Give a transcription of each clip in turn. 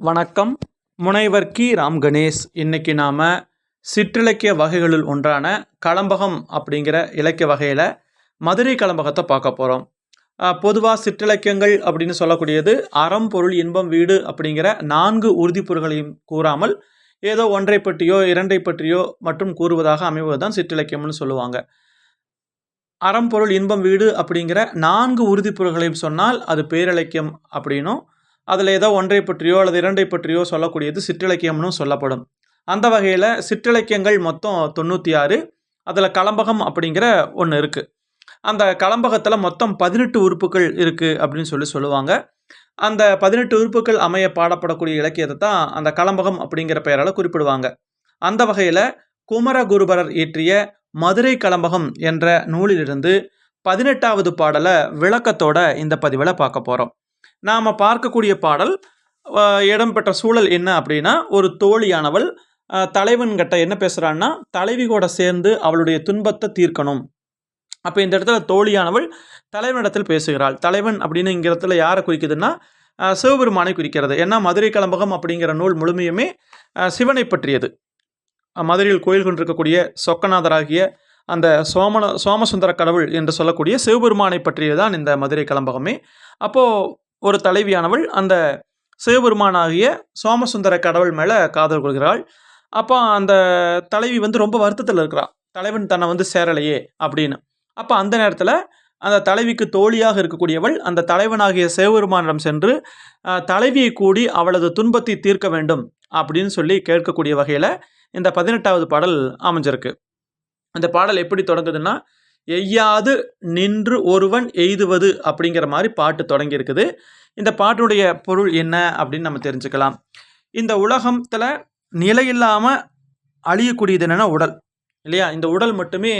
வணக்கம். முனைவர் கி. ராம் கணேஷ் இன்னைக்கு நாம் சிற்றிலக்கிய வகைகளுள் ஒன்றான களம்பகம் அப்படிங்கிற இலக்கிய வகையில் மதுரை களம்பகத்தை பார்க்க போகிறோம் பொதுவாக சிற்றிலக்கியங்கள் அப்படின்னு சொல்லக்கூடியது அறம் பொருள் இன்பம் வீடு அப்படிங்கிற நான்கு உறுதிப்பொருள்களையும் கூறாமல் ஏதோ ஒன்றை பற்றியோ இரண்டை பற்றியோ மற்றும் கூறுவதாக அமைவது தான் சிற்றிலக்கியம்னு சொல்லுவாங்க. அறம் பொருள் இன்பம் வீடு அப்படிங்கிற நான்கு உறுதிப்பொருள்களையும் சொன்னால் அது பேரிலக்கியம் அப்படின்னும் அதில் ஏதோ ஒன்றை பற்றியோ அல்லது இரண்டை பற்றியோ சொல்லக்கூடியது சிற்றிலக்கியம்னு சொல்லப்படும். அந்த வகையில் சிற்றிலக்கியங்கள் மொத்தம் தொண்ணூற்றி ஆறு அதில் கலம்பகம் அப்படிங்கிற ஒன்று இருக்குது அந்த கலம்பகத்தில் மொத்தம் பதினெட்டு உறுப்புகள் இருக்குது அப்படின்னு சொல்லி சொல்லுவாங்க. அந்த பதினெட்டு உறுப்புகள் அமைய பாடப்படக்கூடிய இலக்கியத்தை தான் அந்த கலம்பகம் அப்படிங்கிற பெயரால் குறிப்பிடுவாங்க. அந்த வகையில் குமரகுருபரர் இயற்றிய மதுரை கலம்பகம் என்ற நூலிலிருந்து பதினெட்டாவது பாடலை விளக்கத்தோட இந்த பதிவில் பார்க்க போகிறோம் நாம் பார்க்கக்கூடிய பாடல் இடம்பெற்ற சூழல் என்ன அப்படின்னா ஒரு தோழியானவள் தலைவன்கிட்ட என்ன பேசுகிறான்னா தலைவி கூட சேர்ந்து அவளுடைய துன்பத்தை தீர்க்கணும். அப்போ இந்த இடத்துல தோழியானவள் தலைவனிடத்தில் பேசுகிறாள். தலைவன் அப்படின்னு இங்க இடத்துல யாரை குறிக்குதுன்னா சிவபெருமானை குறிக்கிறது. ஏன்னா மதுரை கலம்பகம் அப்படிங்கிற நூல் முழுமையுமே சிவனை பற்றியது. மதுரையில் கோயில் கொண்டிருக்கக்கூடிய சொக்கநாதராகிய அந்த சோமன சோமசுந்தர கடவுள் என்று சொல்லக்கூடிய சிவபெருமானை பற்றியதுதான் இந்த மதுரை கலம்பகமே. அப்போது ஒரு தலைவியானவள் அந்த சிவபெருமானாகிய சோமசுந்தர கடவுள் மேலே காதல் கொள்கிறாள். அப்போ அந்த தலைவி வந்து ரொம்ப வருத்தத்தில் இருக்கிறாள் தலைவன் தன்னை வந்து சேரலையே அப்படின்னு. அப்போ அந்த நேரத்தில் அந்த தலைவிக்கு தோழியாக இருக்கக்கூடியவள் அந்த தலைவனாகிய சிவபெருமானிடம் சென்று தலைவியை கூடி அவளது துன்பத்தை தீர்க்க வேண்டும் அப்படின்னு சொல்லி கேட்கக்கூடிய வகையில் இந்த பதினெட்டாவது பாடல் அமைஞ்சிருக்கு. அந்த பாடல் எப்படி தொடங்குதுன்னா எய்யாது நின்று ஒருவன் எய்துவது அப்படிங்கிற மாதிரி பாட்டு தொடங்கி இருக்குது இந்த பாட்டுடைய பொருள் என்ன அப்படின்னு நம்ம தெரிஞ்சுக்கலாம். இந்த உலகத்தில் நிலையில்லாமல் அழியக்கூடியது என்னென்னா உடல் இல்லையா? இந்த உடல் மட்டுமே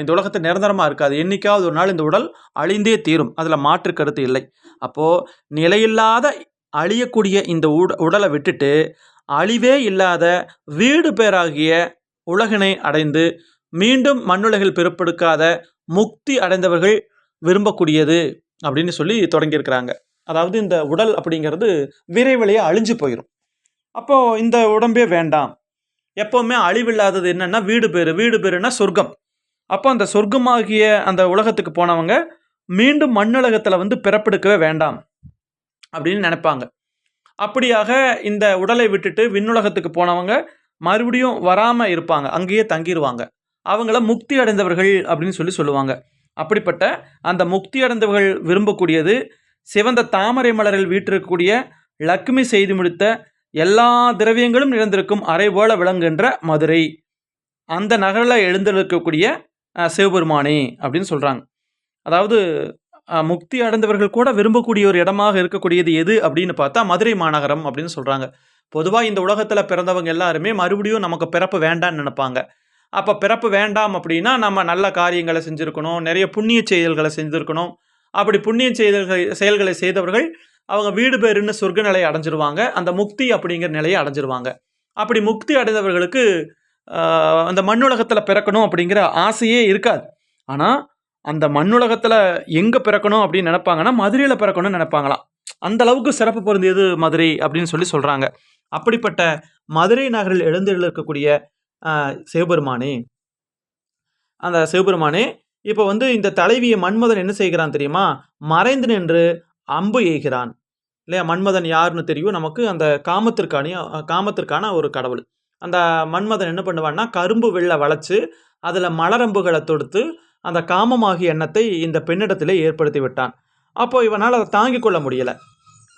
இந்த உலகத்தை நிரந்தரமாக இருக்காது. என்றைக்காவது ஒரு நாள் இந்த உடல் அழிந்தே தீரும். அதில் மாற்று கருத்து இல்லை. அப்போது நிலையில்லாத அழியக்கூடிய இந்த உட உடலை விட்டுட்டு அழிவே இல்லாத வீடு பேராகிய உலகினை அடைந்து மீண்டும் மண்ணுலகில் பிறப்பெடுக்காத முக்தி அடைந்தவர்கள் விரும்பக்கூடியது அப்படின்னு சொல்லி தொடங்கியிருக்கிறாங்க. அதாவது இந்த உடல் அப்படிங்கிறது விரைவிலேயே அழிஞ்சு போயிடும் அப்போது இந்த உடம்பே வேண்டாம். எப்போவுமே அழிவில்லாதது என்னன்னா வீடு பேர் வீடு பேருன்னா சொர்க்கம். அப்போ அந்த சொர்க்கமாகிய அந்த உலகத்துக்கு போனவங்க மீண்டும் மண்ணுலகத்தில் வந்து பிறப்பெடுக்கவே வேண்டாம் அப்படின்னு நினைப்பாங்க. அப்படியாக இந்த உடலை விட்டுட்டு விண்ணுலகத்துக்கு போனவங்க மறுபடியும் வராமல் இருப்பாங்க. அங்கேயே தங்கிடுவாங்க அவங்கள முக்தி அடைந்தவர்கள் அப்படின்னு சொல்லி சொல்லுவாங்க. அப்படிப்பட்ட அந்த முக்தி அடைந்தவர்கள் விரும்பக்கூடியது சிவந்த தாமரை மலரில் வீற்றிருக்கக்கூடிய லக்ஷ்மி செய்து முடித்த எல்லா திரவியங்களும் நிறைந்திருக்கும் அறை போல விளங்குகின்ற மதுரை. அந்த நகரில் எழுந்திருக்கக்கூடிய சிவபெருமானே அப்படின்னு சொல்கிறாங்க அதாவது முக்தி அடைந்தவர்கள் கூட விரும்பக்கூடிய ஒரு இடமாக இருக்கக்கூடியது எது அப்படின்னு பார்த்தா மதுரை மாநகரம் அப்படின்னு சொல்கிறாங்க பொதுவாக இந்த உலகத்தில் பிறந்தவங்க எல்லாருமே மறுபடியும் நமக்கு பிறப்பு வேண்டாம்னு நினைப்பாங்க. அப்போ பிறப்பு வேண்டாம் அப்படின்னா நம்ம நல்ல காரியங்களை செஞ்சுருக்கணும் நிறைய புண்ணிய செயல்களை செஞ்சுருக்கணும். அப்படி புண்ணிய செயல்கள் செயல்களை செய்தவர்கள் அவங்க வீடு பேருன்னு சொர்க்க நிலையை அடைஞ்சிருவாங்க. அந்த முக்தி அப்படிங்கிற நிலையை அடைஞ்சிருவாங்க. அப்படி முக்தி அடைந்தவர்களுக்கு அந்த மண்ணுலகத்தில் பிறக்கணும் அப்படிங்கிற ஆசையே இருக்காது. ஆனால் அந்த மண்ணுலகத்தில் எங்கே பிறக்கணும் அப்படின்னு நினைப்பாங்கன்னா மதுரையில் பிறக்கணும்னு நினைப்பாங்களாம். அந்த அளவுக்கு சிறப்பு பொருந்தியது மதுரை அப்படின்னு சொல்லி சொல்கிறாங்க அப்படிப்பட்ட மதுரை நகரில் எழுந்தருள் சிவபெருமானே. அந்த சிவபெருமானே இப்போ வந்து இந்த தலைவியை மன்மதன் என்ன செய்கிறான் தெரியுமா? மறைந்து நின்று அம்பு எய்கிறான். இல்லையா? மன்மதன் யாருன்னு தெரியும்? நமக்கு அந்த காமத்திற்கான காமத்திற்கான ஒரு கடவுள். அந்த மன்மதன் என்ன பண்ணுவான்னா கரும்பு வெள்ளை வளைச்சு அதில் மலரம்புகளை தொடுத்து அந்த காமமாகிய எண்ணத்தை இந்த பெண்ணிடத்திலே ஏற்படுத்தி விட்டான். அப்போ இவனால் அதை தாங்கிக் கொள்ள முடியலை.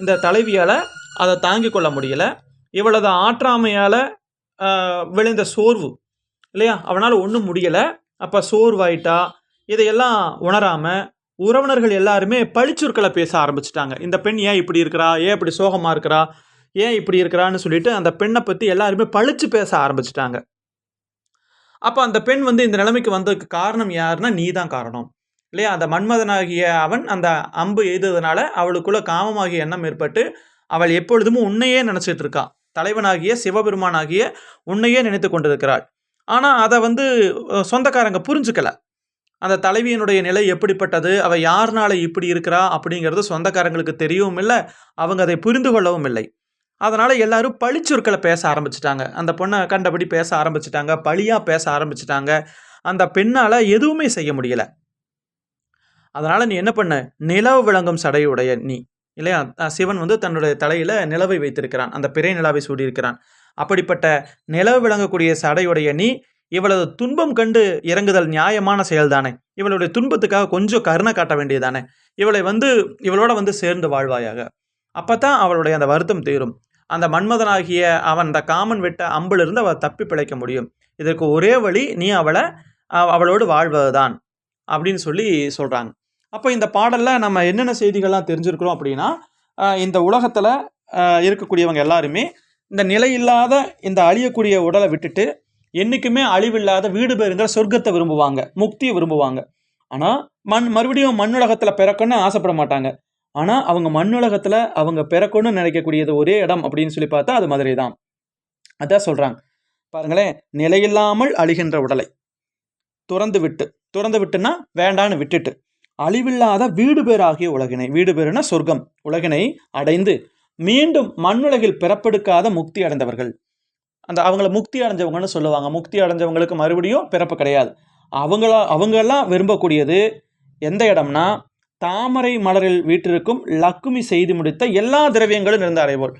இந்த தலைவியால் அதை தாங்கிக் கொள்ள முடியலை. இவளது ஆற்றாமையால் விளைந்த சோர்வு. இல்லையா? அவனால் ஒன்றும் முடியலை. அப்போ சோர்வாயிட்டா இதையெல்லாம் உணராமல் உறவினர்கள் எல்லாருமே பழிச்சொற்களை பேச ஆரம்பிச்சிட்டாங்க. இந்த பெண் ஏன் இப்படி இருக்கிறா? ஏன் இப்படி சோகமாக இருக்கிறா? ஏன் இப்படி இருக்கிறான்னு சொல்லிட்டு அந்த பெண்ணை பற்றி எல்லாருமே பழிச்சு பேச ஆரம்பிச்சிட்டாங்க. அப்போ அந்த பெண் வந்து இந்த நிலைமைக்கு வந்ததுக்கு காரணம் யாருன்னா நீ தான் காரணம். இல்லையா? அந்த மன்மதனாகிய அவன் அந்த அம்பு எய்ததுனால அவளுக்குள்ள காமமாகிய எண்ணம் ஏற்பட்டு அவள் எப்பொழுதும் உன்னையே நினச்சிட்டு இருக்கா. தலைவனாகிய சிவபெருமானாகிய உன்னையே நினைத்து கொண்டிருக்கிறாள். ஆனால் அதை வந்து சொந்தக்காரங்க புரிஞ்சுக்கல. அந்த தலைவியினுடைய நிலை எப்படிப்பட்டது? அவள் யாருனால இப்படி இருக்கிறா? அப்படிங்கிறது சொந்தக்காரங்களுக்கு தெரியவும் இல்லை அவங்க அதை புரிந்து கொள்ளவும் இல்லை. அதனால் எல்லாரும் பழிச்சொற்களை பேச ஆரம்பிச்சிட்டாங்க. அந்த பொண்ணை கண்டபடி பேச ஆரம்பிச்சிட்டாங்க பழியாக பேச ஆரம்பிச்சிட்டாங்க. அந்த பெண்ணால் எதுவுமே செய்ய முடியலை. அதனால் நீ என்ன பண்ண? நிலவு விளங்கும் சடையுடைய நீ. இல்லையா? சிவன் வந்து தன்னுடைய தலையில் நிலவை வைத்திருக்கிறான். அந்த பிறை நிலாவை சூடியிருக்கிறான். அப்படிப்பட்ட நிலவு விளங்கக்கூடிய சடையுடைய நீ இவளது துன்பம் கண்டு இறங்குதல் நியாயமான செயல்தானே. இவளுடைய துன்பத்துக்காக கொஞ்சம் கருணை காட்ட வேண்டியதானே. இவளை வந்து இவளோட வந்து சேர்ந்து வாழ்வாயாக. அப்பதான் அவளுடைய அந்த வருத்தம் தீரும். அந்த மன்மதனாகிய அவன் அந்த காமன் விட்ட அம்பிலிருந்து அவள் தப்பி பிழைக்க முடியும். இதற்கு ஒரே வழி நீ அவளை அவளோடு அவளோடு வாழ்வதுதான். அப்படின்னு சொல்லி சொல்கிறாங்க அப்போ இந்த பாடலில் நம்ம என்னென்ன செய்திகள்லாம் தெரிஞ்சிருக்கிறோம் அப்படின்னா இந்த உலகத்தில் இருக்கக்கூடியவங்க எல்லாருமே இந்த நிலையில்லாத இந்த அழியக்கூடிய உடலை விட்டுட்டு என்றைக்குமே அழிவில்லாத வீடு பேருங்கிற சொர்க்கத்தை விரும்புவாங்க முக்தியை விரும்புவாங்க. ஆனால் மண் மறுபடியும் மண்ணுலகத்தில் பிறக்கணும்னு ஆசைப்பட மாட்டாங்க. ஆனால் அவங்க மண்ணுலகத்தில் அவங்க பிறக்கணும்னு நினைக்கக்கூடியது ஒரே இடம் அப்படின்னு சொல்லி பார்த்தா அது மதுரை தான். அதான் சொல்கிறாங்க பாருங்களேன் நிலையில்லாமல் அழிகின்ற உடலை துறந்து விட்டு துறந்து விட்டுன்னா வேண்டான்னு விட்டுட்டு. அழிவில்லாத வீடு பேராகிய உலகினை வீடு பேருனா சொர்க்கம் உலகினை அடைந்து மீண்டும் மண்ணுலகில் பிறப்பெடுக்காத முக்தி அடைந்தவர்கள். அந்த அவங்கள முக்தி அடைஞ்சவங்கன்னு சொல்லுவாங்க. முக்தி அடைஞ்சவங்களுக்கு மறுபடியும் பிறப்பு கிடையாது. அவங்கள அவங்கெல்லாம் விரும்பக்கூடியது எந்த இடம்னா தாமரை மலரில் வீட்டிற்கும் லக்குமி செய்து முடித்த எல்லா திரவியங்களும் இருந்த அறைவோல்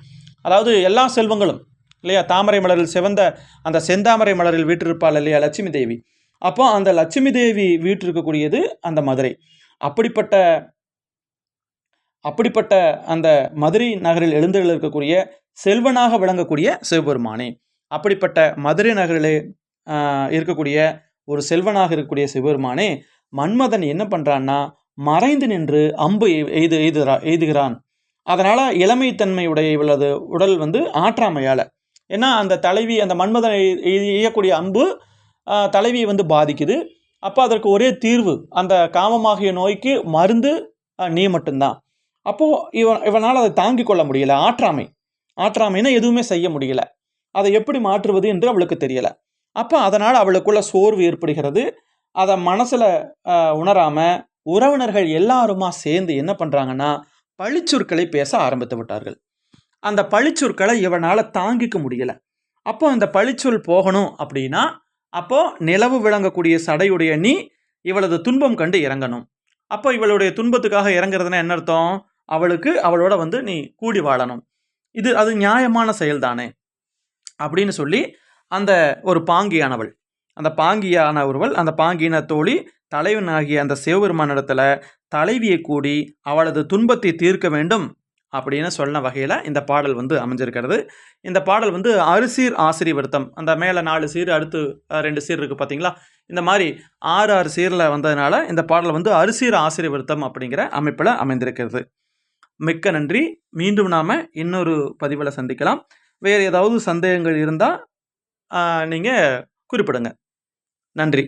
அதாவது எல்லா செல்வங்களும் இல்லையா? தாமரை மலரில் சிவந்த அந்த செந்தாமரை மலரில் வீட்டிருப்பாள் இல்லையா? லட்சுமி தேவி. அப்போ அந்த லட்சுமி தேவி வீற்றிருக்கக்கூடியது அந்த மதுரை. அப்படிப்பட்ட அப்படிப்பட்ட அந்த மதுரை நகரில் எழுந்தருள் இருக்கக்கூடிய செல்வனாக விளங்கக்கூடிய சிவபெருமானே. அப்படிப்பட்ட மதுரை நகரிலே இருக்கக்கூடிய ஒரு செல்வனாக இருக்கக்கூடிய சிவபெருமானே மன்மதன் என்ன பண்ணுறான்னா மறைந்து நின்று அம்பு எய்து எய்துகிறா எய்துகிறான். அதனால இளமைத்தன்மையுடைய இவளது உடல் வந்து ஆற்றாமையால். ஏன்னா அந்த தலைவி அந்த மன்மதனை எய்யக்கூடிய அம்பு தலைவியை வந்து பாதிக்குது. அப்போ அதற்கு ஒரே தீர்வு அந்த காமமாகிய நோய்க்கு மருந்து நீ மட்டும்தான். அப்போது இவன் இவனால் அதை தாங்கிக் கொள்ள முடியல. ஆற்றாமை. ஆற்றாமைன்னா எதுவுமே செய்ய முடியல. அதை எப்படி மாற்றுவது என்று அவளுக்கு தெரியல. அப்போ அதனால் அவளுக்குள்ள சோர்வு ஏற்படுகிறது. அதை மனசில் உணராமல் உறவினர்கள் எல்லாருமா சேர்ந்து என்ன பண்ணுறாங்கன்னா பழிச்சொற்களை பேச ஆரம்பித்து விட்டார்கள். அந்த பழிச்சொற்களை இவனால் தாங்கிக்க முடியல. அப்போ அந்த பழிச்சொல் போகணும் அப்படின்னா அப்போது நிலவு விளங்கக்கூடிய சடையுடைய நீ இவளது துன்பம் கண்டு இறங்கணும். அப்போ இவளுடைய துன்பத்துக்காக இறங்குறதுன்னா என்ன அர்த்தம்? அவளுக்கு அவளோட வந்து நீ கூடி வாழணும். இது அது நியாயமான செயல்தானே? அப்படின்னு சொல்லி அந்த ஒரு பாங்கியானவள் அந்த பாங்கியான ஒருவள் அந்த பாங்கின தோழி தலைவனாகிய அந்த சிவபெருமானிடத்தில் தலைவியை கூடி அவளது துன்பத்தை தீர்க்க வேண்டும் அப்படின்னு சொன்ன வகையில் இந்த பாடல் வந்து அமைஞ்சிருக்கிறது. இந்த பாடல் வந்து அரிசீர் ஆசிரி விருத்தம் அந்த மேலே நாலு சீர் அடுத்து ரெண்டு சீர் இருக்குது பார்த்தீங்களா இந்த மாதிரி ஆறு ஆறு சீரில் வந்ததுனால இந்த பாடல் வந்து அரிசீர் ஆசிரி விருத்தம் அப்படிங்கிற அமைப்பில் அமைந்திருக்கிறது. மிக்க நன்றி. மீண்டும் நாம் இன்னொரு பதிவில் சந்திக்கலாம். வேறு ஏதாவது சந்தேகங்கள் இருந்தால் நீங்கள் குறிப்பிடுங்க. நன்றி.